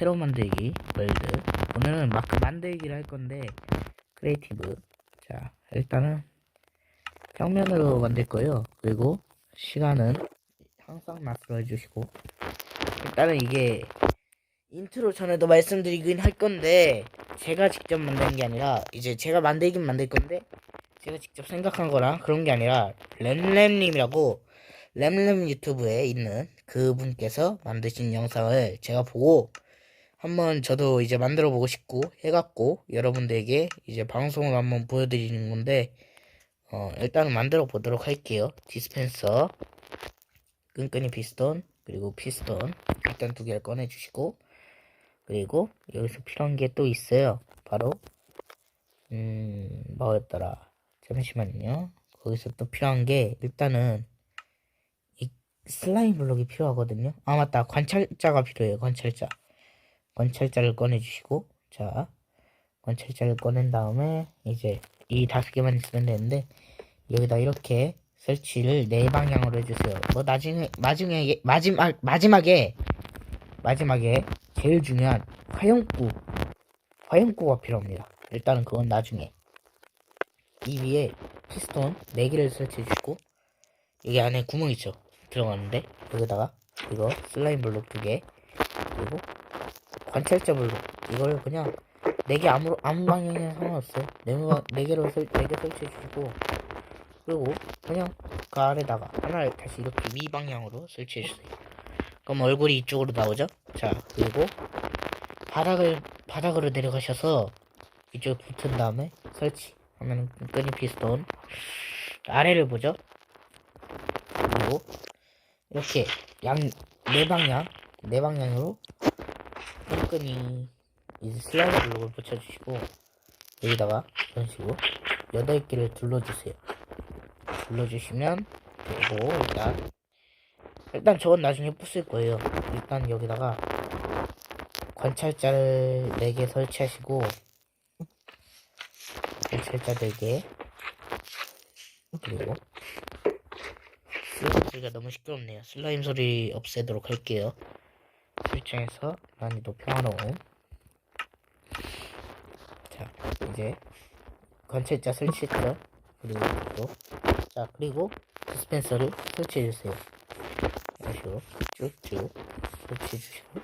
새로 만들기 월드. 오늘은 마크 만들기를 할 건데 크리에이티브. 자 일단은 평면으로 만들 거예요. 그리고 시간은 항상 낫으로 해주시고. 일단은 이게 인트로 전에도 말씀드리긴 할 건데 제가 직접 만든 게 아니라 이제 제가 만들긴 만들 건데 제가 직접 생각한 거랑 그런 게 아니라 램램님이라고 램램 유튜브에 있는 그분께서 만드신 영상을 제가 보고 한번 저도 이제 만들어 보고 싶고 해갖고 여러분들에게 이제 방송을 한번 보여드리는 건데 어 일단은 만들어 보도록 할게요. 디스펜서 끈끈이 피스톤 그리고 피스톤 일단 두 개를 꺼내 주시고 그리고 여기서 필요한 게 또 있어요. 바로 음 뭐였더라. 잠시만요. 거기서 또 필요한 게 일단은 이 슬라임 블록이 필요하거든요. 아 맞다. 관찰자가 필요해요. 관찰자 관찰자를 꺼내주시고 자 관찰자를 꺼낸 다음에 이제 이 다섯 개만 있으면 되는데 여기다 이렇게 설치를 네 방향으로 해주세요. 뭐 나중에 나중에 마지막 마지막에 마지막에 제일 중요한 화염구 화염구가 필요합니다. 일단은 그건 나중에. 이 위에 피스톤 4개를 설치해 주시고 여기 안에 구멍 있죠? 들어가는데 여기다가 이거 슬라임 블록 2개 그리고 블록 이걸 그냥 4개 아무 아무 방향이나 상관없어요. 4, 4개로 설, 4개 설치해 주시고 그리고 그냥 그 아래다가 하나를 다시 이렇게 위 방향으로 설치해 주세요. 그럼 얼굴이 이쪽으로 나오죠? 자 그리고 바닥을 바닥으로 내려가셔서 이쪽 붙은 다음에 설치. 하면 끈끈이 피스톤 아래를 보죠? 그리고 이렇게 양 네 방향 네 방향으로 끈끈이 이제 슬라임 블록을 붙여주시고 여기다가 이런 식으로 여덟 개를 둘러주세요. 둘러주시면 되고 일단. 일단 저건 나중에 부술 거예요. 일단 여기다가 관찰자를 4개 설치하시고 관찰자 4개. 그리고 슬라임 소리가 너무 시끄럽네요. 슬라임 소리 없애도록 할게요 설정해서 난이도 평화로움 자 이제 관찰자 설치했죠 그리고 또, 자 그리고 디스펜서를 설치해주세요 이런 식으로 쭉쭉 설치해주시고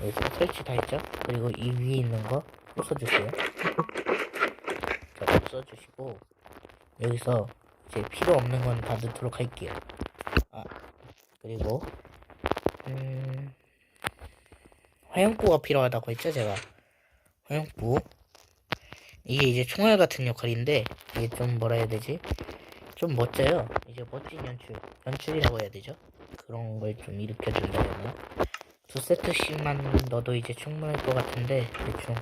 여기서 설치 다 했죠? 그리고 이 위에 있는 거 부숴주세요. 자, 부숴주시고 여기서 이제 필요 없는 건 다 넣도록 할게요. 아, 그리고 음, 화염구가 필요하다고 했죠, 제가. 화염구. 이게 이제 총알 같은 역할인데 이게 좀 뭐라 해야 되지? 좀 멋져요. 이제 멋진 연출, 연출이라고 해야 되죠? 그런 걸 좀 일으켜준다 해야? 두 세트씩만 넣어도 이제 충분할 것 같은데 대충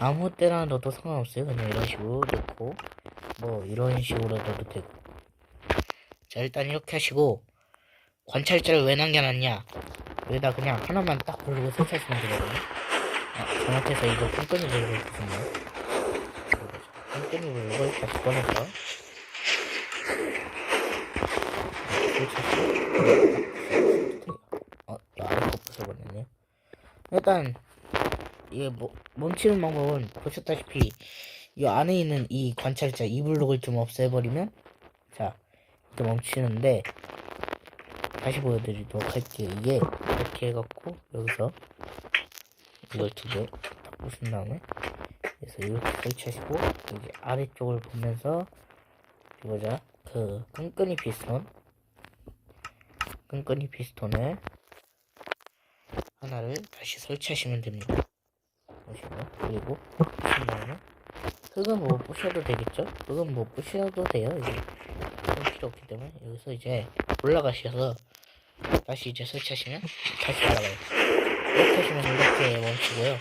아무 때나 넣어도 상관없어요 그냥 이런 식으로 넣고 뭐 이런 식으로 넣어도 되고 자 일단 이렇게 하시고 관찰자를 왜 남겨놨냐 여기다 그냥 하나만 딱 고르고 설치하시면 되거든요? 아, 잘못해서 이거 끈끈이 블록을 부순네요. 끈끈이 블록을 다시 꺼내서. 설치하시고 어, 야, 아래 거 부숴버렸네. 일단, 이게 뭐, 멈추는 방법은 보셨다시피, 이 안에 있는 이 관찰자, 이 블록을 좀 없애버리면, 자, 이렇게 멈추는데, 다시 보여드리도록 할게요. 이게, 이렇게 해갖고, 여기서, 이걸 두 개, 딱 부순 다음에, 그래서 이렇게 설치하시고, 여기 아래쪽을 보면서, 이거자, 그, 끈끈이 피스톤, 끈끈이 피스톤을, 하나를 다시 설치하시면 됩니다. 보시고 그리고 부신 다음에 흙은 뭐 부셔도 되겠죠? 흙은 뭐 부셔도 돼요. 이제 흙 필요 없기 때문에 여기서 이제 올라가셔서 다시 이제 설치하시면 다시 올라가요. 이렇게 하시면 이렇게 멈추고요.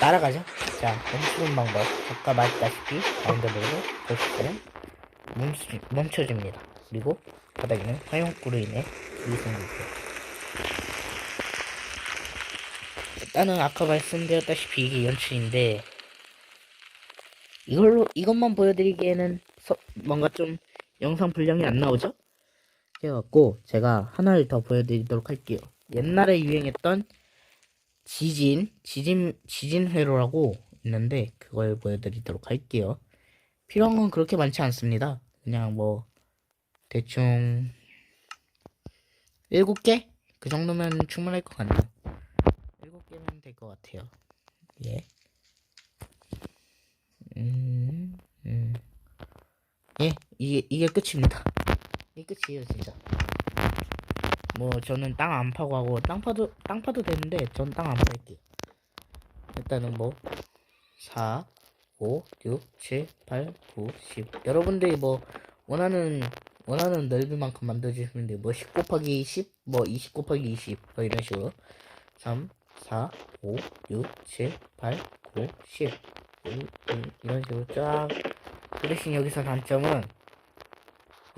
날아가죠? 자, 멈추는 방법. 아까 말했다시피 가운데로 보시면 멈추, 멈춰집니다. 그리고 바닥에는 화용구로 인해 불이 생기고요. 일단은 아까 말씀드렸다시피 이게 연출인데 이걸로 이것만 보여드리기에는 서- 뭔가 좀 영상 분량이 안 나오죠? 그래갖고 제가 하나를 더 보여드리도록 할게요. 옛날에 유행했던 지진, 지진, 지진 회로라고 있는데 그걸 보여드리도록 할게요. 필요한 건 그렇게 많지 않습니다. 그냥 뭐 대충 일곱 개? 그 정도면 충분할 것 같네요. 일곱 개면 될 것 같아요. 예. 음, 음. 예, 이게, 이게 끝입니다. 이게 끝이에요, 진짜. 뭐, 저는 땅 안 파고 하고, 땅 파도, 땅 파도 되는데, 전 땅 안 팔게요. 일단은 뭐, 4, 5, 6, 7, 8, 9, 10. 여러분들이 뭐, 원하는, 원하는 넓이만큼 만들어주시면 돼요. 뭐, 10 곱하기 10, 뭐, 20 곱하기 20, 뭐, 이런 식으로. 3, 4, 5, 6, 7, 8, 9, 10. 이- 이- 이런 식으로 쫙. 그 대신 여기서 단점은,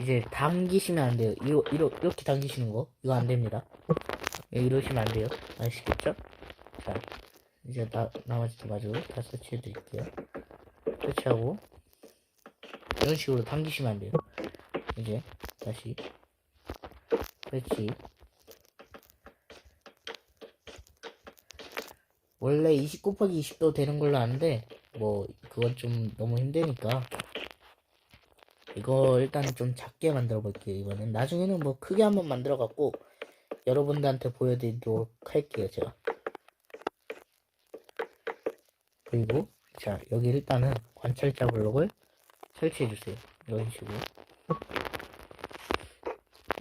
이제 당기시면 안 돼요. 이거, 이러, 이렇게 당기시는 거. 이거 안 됩니다. 예, 이러시면 안 돼요. 아시겠죠? 자, 이제 나, 나머지도 가지고 다 설치해 드릴게요. 설치하고, 이런 식으로 당기시면 안 돼요. 이제, 다시. 설치. 원래 20 곱하기 20도 되는 걸로 아는데, 뭐, 그건 좀 너무 힘드니까. 이거 일단 좀 작게 만들어 볼게요, 이거는. 나중에는 뭐 크게 한번 만들어 갖고, 여러분들한테 보여드리도록 할게요, 제가. 그리고, 자, 여기 일단은 관찰자 블록을 설치해 주세요. 이런 식으로.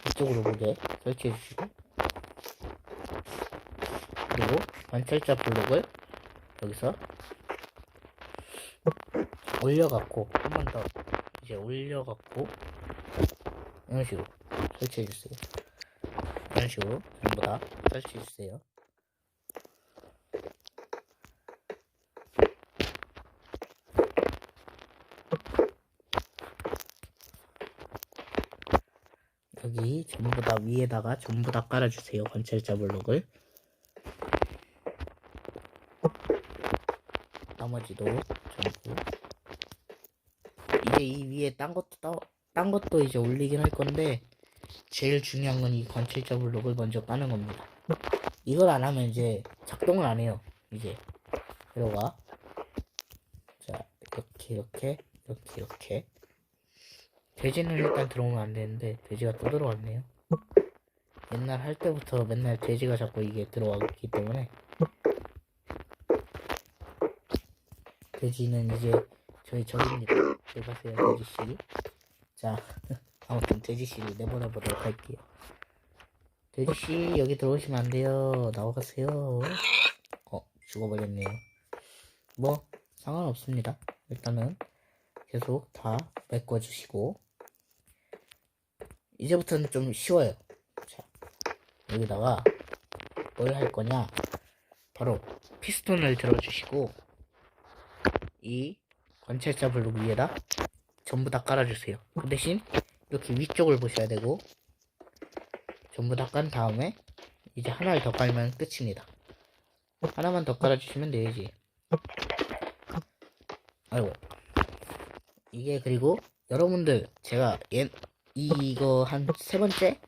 이쪽으로 보게 설치해 주시고. 그리고 관찰자 블록을 여기서 올려갖고 한 번 더 이제 올려갖고 이런 식으로 설치해 주세요. 이런 식으로 전부 다 설치해 주세요. 여기 전부 다 위에다가 전부 다 깔아주세요. 관찰자 블록을. 나머지도 전부 이제 이 위에 딴 것도 따, 딴 것도 이제 올리긴 할 건데 제일 중요한 건 이 관찰자 블록을 먼저 까는 겁니다. 이걸 안 하면 이제 작동을 안 해요. 이제 들어가 자 이렇게 이렇게 이렇게 이렇게 돼지는 일단 들어오면 안 되는데 돼지가 또 들어왔네요. 옛날 할 때부터 맨날 돼지가 자꾸 이게 들어왔기 때문에 돼지는 이제 저희 적입니다. 들어가세요, 돼지씨. 자, 아무튼 돼지씨를 내보내 보도록 할게요. 돼지씨, 여기 들어오시면 안 돼요. 나와가세요. 어, 죽어버렸네요. 뭐, 상관없습니다. 일단은 계속 다 메꿔주시고. 이제부터는 좀 쉬워요. 자, 여기다가 뭘 할 거냐. 바로 피스톤을 들어주시고, 이 관찰자 블록 위에다 전부 다 깔아주세요. 그 대신 이렇게 위쪽을 보셔야 되고 전부 다 깐 다음에 이제 하나를 더 깔면 끝입니다. 하나만 더 깔아주시면 되지. 아이고 이게 그리고 여러분들 제가 옛 이거 한 세 번째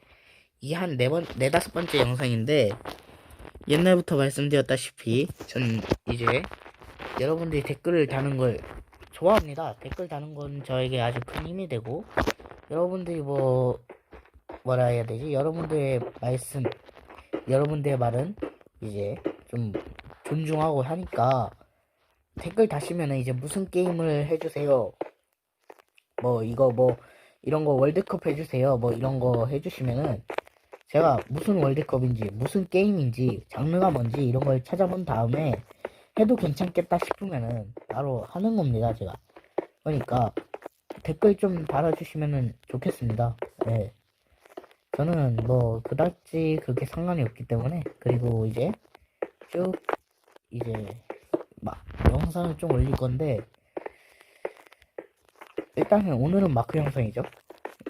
이게 한 네 번 네 다섯 번째 영상인데 옛날부터 말씀드렸다시피 전 이제 여러분들이 댓글을 다는 걸 좋아합니다. 댓글 다는 건 저에게 아주 큰 힘이 되고 여러분들이 뭐 뭐라 해야 되지? 여러분들의 말씀, 여러분들의 말은 이제 좀 존중하고 하니까 댓글 다시면은 이제 무슨 게임을 해주세요. 뭐 이거 뭐 이런 거 월드컵 해주세요. 뭐 이런 거 해주시면은 제가 무슨 월드컵인지 무슨 게임인지 장르가 뭔지 이런 걸 찾아본 다음에 해도 괜찮겠다 싶으면은 바로 하는 겁니다 제가. 그러니까 댓글 좀 달아주시면은 좋겠습니다. 네. 저는 뭐 그다지 그게 상관이 없기 때문에 그리고 이제 쭉 이제 막 영상을 좀 올릴 건데 일단은 오늘은 마크 영상이죠.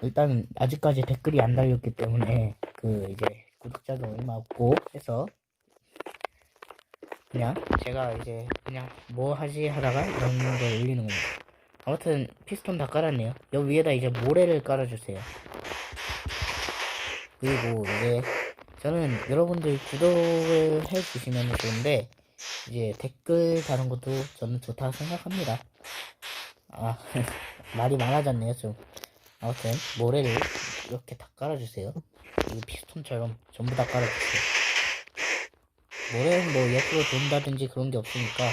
일단은 아직까지 댓글이 안 달렸기 때문에 그 이제 구독자도 얼마 없고 해서 그냥 제가 이제 그냥 뭐 하지 하다가 이런 걸 올리는 겁니다. 아무튼 피스톤 다 깔았네요. 여기 위에다 이제 모래를 깔아주세요. 그리고 이제 저는 여러분들 구독을 해주시면 좋은데 이제 댓글 다는 것도 저는 좋다고 생각합니다. 아 말이 많아졌네요 좀. 아무튼 모래를 이렇게 다 깔아주세요. 이 피스톤처럼 전부 다 깔아주세요. 모래는 뭐 옆으로 돈다든지 그런 게 없으니까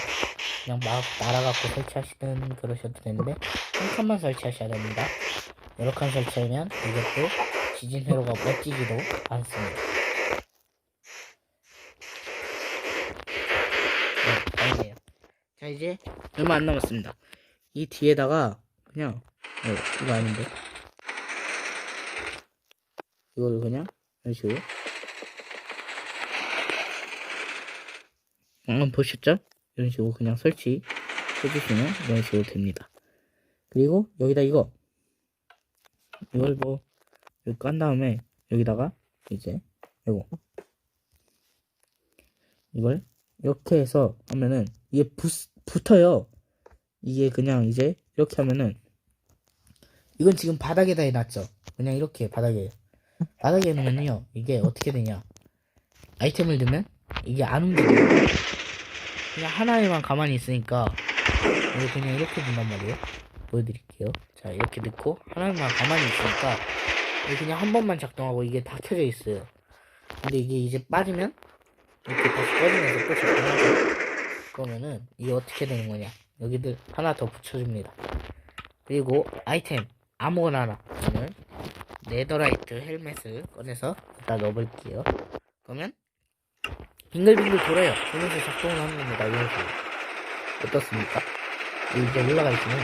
그냥 막 날아갖고 설치하시든 그러셔도 되는데 한 칸만 설치하셔야 됩니다. 여러 칸 설치하면 이것도 지진 회로가 멋지지도 않습니다. 네, 아니에요. 자 이제 얼마 안 남았습니다. 이 뒤에다가 그냥 어, 이거 아닌데 이거를 그냥 이런 식으로 한번 보셨죠? 이런 식으로 그냥 설치 해주시면 이런 식으로 됩니다. 그리고 여기다 이거 이걸 뭐 여기 깐 다음에 여기다가 이제 이거 이걸 이렇게 해서 하면은 이게 부, 붙어요. 이게 그냥 이제 이렇게 하면은 이건 지금 바닥에다 해놨죠. 그냥 이렇게 바닥에 바닥에 놓으면요 이게 어떻게 되냐 아이템을 넣으면 이게 안 움직여요. 그냥 하나에만 가만히 있으니까 이게 그냥 이렇게 된단 말이에요. 보여드릴게요. 자 이렇게 넣고 하나만 가만히 있으니까 이게 그냥 한 번만 작동하고 이게 다 켜져 있어요. 근데 이게 이제 빠지면 이렇게 다시 꺼지면서 또 작동하죠. 그러면은 이게 어떻게 되는 거냐? 여기들 하나 더 붙여줍니다. 그리고 아이템 아무거나 하나 저는 네더라이트 헬멧을 꺼내서 여기다 넣어볼게요. 그러면 빙글빙글 돌아요. 그러면서 작동을 하는 겁니다. 이런 식으로. 어떻습니까? 이제 올라가 있으면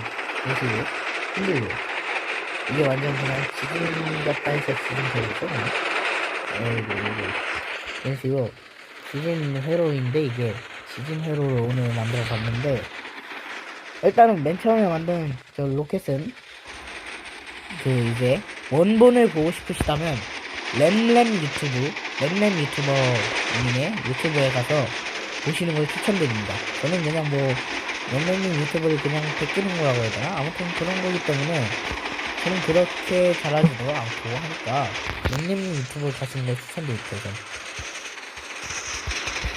이런 식으로 흔들려요. 이게 완전 그냥 지진 같다 해서 회로죠. 그냥. 어이구, 이거. 이런 식으로 지진 회로인데 이게 지진 회로를 오늘 만들어 봤는데 일단은 맨 처음에 만든 저 로켓은 그 이제 원본을 보고 싶으시다면 램램 유튜브 램램 유튜버님의 유튜브에 가서 보시는 걸 추천드립니다. 저는 그냥 뭐 램램님 유튜브를 그냥 베끼는 거라고 해야 되나? 아무튼 그런 거기 때문에 저는 그렇게 잘하지도 않고 하니까 램램님 유튜브를 가시는 걸 추천드릴게요. 저는.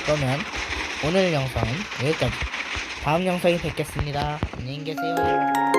그러면 오늘 영상은 여기까지. 다음 영상에 뵙겠습니다. 안녕히 계세요.